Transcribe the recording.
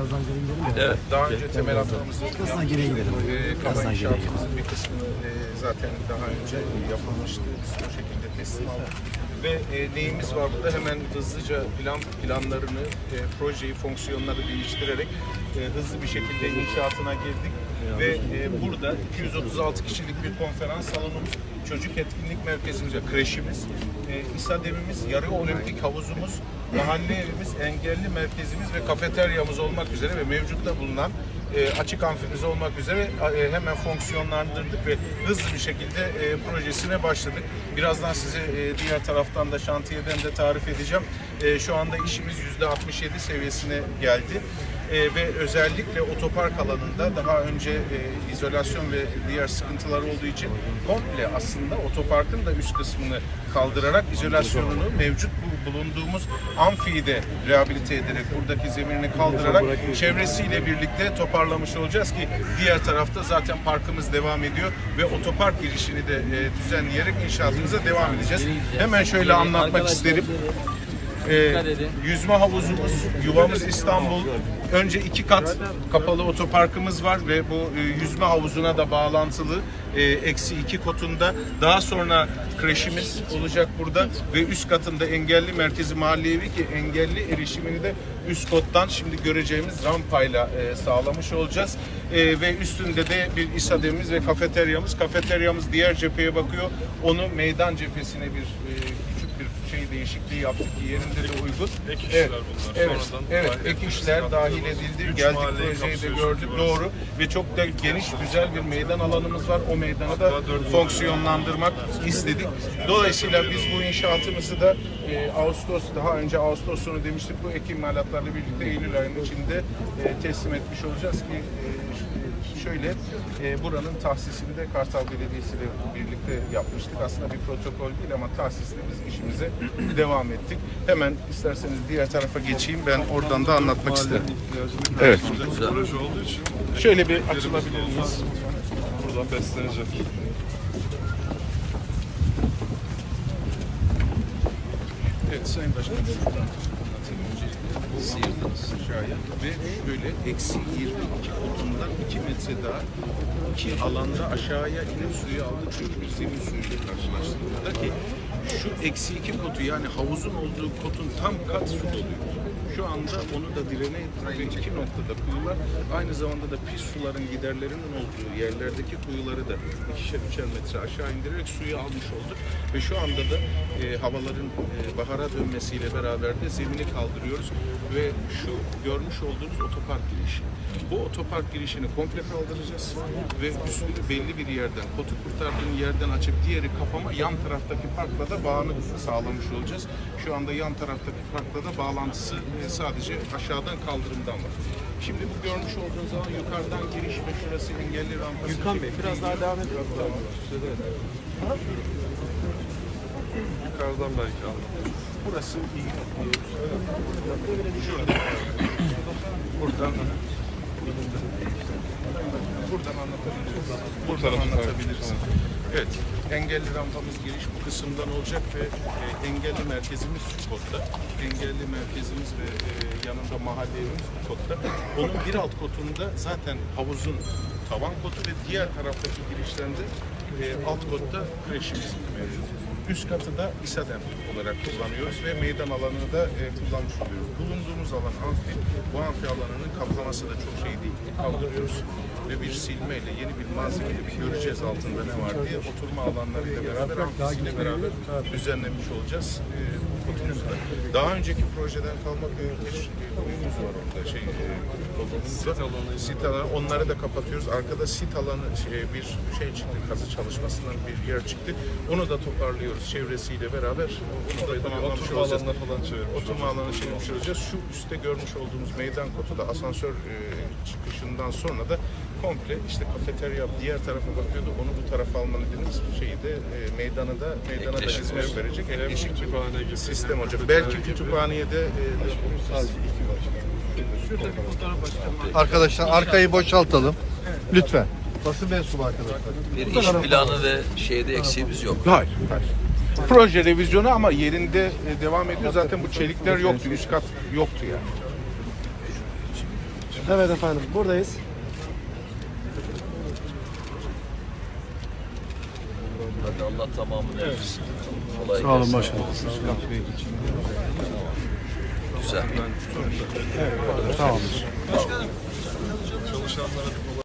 Birazdan geri gidelim de. Evet. Daha önce temel atmamızı Birazdan geriye gidelim. E, geriye gidelim. inşaatımızın bir kısmı e, zaten daha önce yapılmıştı. Biz o şekilde teslim aldık. Ve e, neyimiz var burada? Hemen hızlıca plan planlarını, e, projeyi, fonksiyonları değiştirerek e, hızlı bir şekilde inşaatına girdik. Ve e, burada 236 kişilik bir konferans salonumuz, çocuk etkinlik merkezimiz, ve kreşimiz, e, İsa devimiz, yarı olimpik havuzumuz, mahalle evimiz, engelli merkezimiz ve kafeteryamız olmak üzere ve mevcutta bulunan e, açık amfimiz olmak üzere e, hemen fonksiyonlandırdık ve hızlı bir şekilde e, projesine başladık. Birazdan size e, diğer taraftan da şantiyeden de tarif edeceğim. E, şu anda işimiz %67 seviyesine geldi. E, ve özellikle otopark alanında daha önce e, izolasyon ve diğer sıkıntılar olduğu için komple aslında otoparkın da üst kısmını kaldırarak izolasyonunu mevcut bu bulunduğumuz amfiyi de rehabilite ederek buradaki zeminini kaldırarak çevresiyle birlikte toparlamış olacağız ki diğer tarafta zaten parkımız devam ediyor ve otopark girişini de e, düzenleyerek inşaatımıza devam edeceğiz. Hemen şöyle anlatmak isterim. Ee, yüzme havuzumuz, yuvamız İstanbul. Önce iki kat kapalı otoparkımız var ve bu e, yüzme havuzuna da bağlantılı e, eksi iki kotunda. Daha sonra kreşimiz olacak burada ve üst katında engelli merkezi mahalle evi ki engelli erişimini de üst kottan şimdi göreceğimiz rampayla e, sağlamış olacağız. E, ve üstünde de bir isademiz ve kafeteryamız. Kafeteryamız diğer cepheye bakıyor. Onu meydan cephesine bir e, küçük bir şey değişikliği yaptık ki yerinde de uygun. Ek işler evet, bunlar. Evet, Sonradan evet dahil ek işler dahil edildi. Üç Geldik projeyi de gördük doğru ve çok da geniş güzel bir meydan alanımız var. O meydanı da fonksiyonlandırmak istedik. Dolayısıyla biz bu inşaatımızı da e, Ağustos daha önce Ağustos sonu demiştik bu ek imalatlarla birlikte Eylül ayının içinde e, teslim etmiş olacağız ki e, şöyle e, buranın tahsisini de Kartal Belediyesi ile birlikte yapmıştık. Aslında bir protokol değil ama tahsisle biz işimize devam ettik. Hemen isterseniz diğer tarafa geçeyim. Ben oradan da anlatmak isterim. Evet. Güzel. Proje olduğu için Şöyle bir açılabilir miyiz? Burada beslenecek. Evet Sayın Başkanım şuradan Siirt'imiz aşağıya ve böyle eksi 22 kotundan 2 metre daha iki alanda aşağıya inip suyu aldık çünkü zemin suyuyla karşılaştık burada ki şu eksi 2 kotu yani havuzun olduğu kotun tam kat su doluyor. Şu anda onu da direne ettik ve iki noktada kuyular aynı zamanda da pis suların giderlerinin olduğu yerlerdeki kuyuları da ikişer üçer metre aşağı indirerek suyu almış olduk. Ve şu anda da e, havaların e, bahara dönmesiyle beraber de zemini kaldırıyoruz. Ve şu görmüş olduğunuz otopark girişi. Bu otopark girişini komple kaldıracağız ve üstünü belli bir yerden, kotu kurtardığın yerden açıp diğeri kapama yan taraftaki parkla da bağını sağlamış olacağız. Şu anda yan taraftaki parkla da bağlantısı sadece aşağıdan kaldırımdan var. Şimdi bu görmüş olduğunuz zaman yukarıdan giriş ve şurası engelli rampası. Gürkan Bey biraz daha devam edin. Tamam. Yukarıdan belki anlatırız. Burası iyi. Şurada. Buradan Buradan anlatabiliriz. Buradan anlatabiliriz. Evet, engelli rampamız giriş bu kısımdan olacak ve e, engelli merkezimiz şu kotta. Engelli merkezimiz ve e, yanında mahalle evimiz bu kotta. Onun bir alt kotunda zaten havuzun tavan kotu ve diğer taraftaki girişlerinde e, alt kotta kreşimiz mevcut. Üst katı da İSADEM olarak kullanıyoruz ve meydan alanını da e, kullanmış oluyoruz. Bulunduğumuz alan amfi. Bu amfi alanının kaplaması da çok şey değil. Kaldırıyoruz ve bir silmeyle yeni bir malzemeyle bir göreceğiz altında ne var diye oturma alanlarıyla beraber amfisiyle beraber düzenlemiş olacağız. E, Daha önceki projeden kalma bir kuyumuz var orada şey e, sit alanı. Sit alanı. Onları da kapatıyoruz. Arkada sit alanı şey, bir şey çıktı. Kazı çalışmasından bir yer çıktı. Onu da toparlıyoruz çevresiyle beraber. Onu da tamamlamış Oturma olacağız. alanına falan Oturma alanı çevirmiş olacağız. Şu üstte görmüş olduğumuz meydan kotu da asansör e, çıkışından sonra da komple işte kafeterya diğer tarafa bakıyordu. Onu bu tarafa alma nedenimiz şeyi de e, meydanı da meydana da hizmet verecek. Bir kütüphane gibi, sistem kafeterya Belki gibi. kütüphaneye de e, sadece iki Arkadaşlar arkayı boşaltalım. Lütfen. Basın mensubu arkadaşlar. Bir iş planı ve şeyde eksiğimiz yok. Hayır, hayır. Proje revizyonu ama yerinde e, devam ediyor. Zaten bu çelikler yoktu. Üst kat yoktu yani. Evet efendim buradayız. Hadi Allah tamamını versin. Kolay Sağ olun başkanım. Güzel. Tamam. Çalışanlara da kolay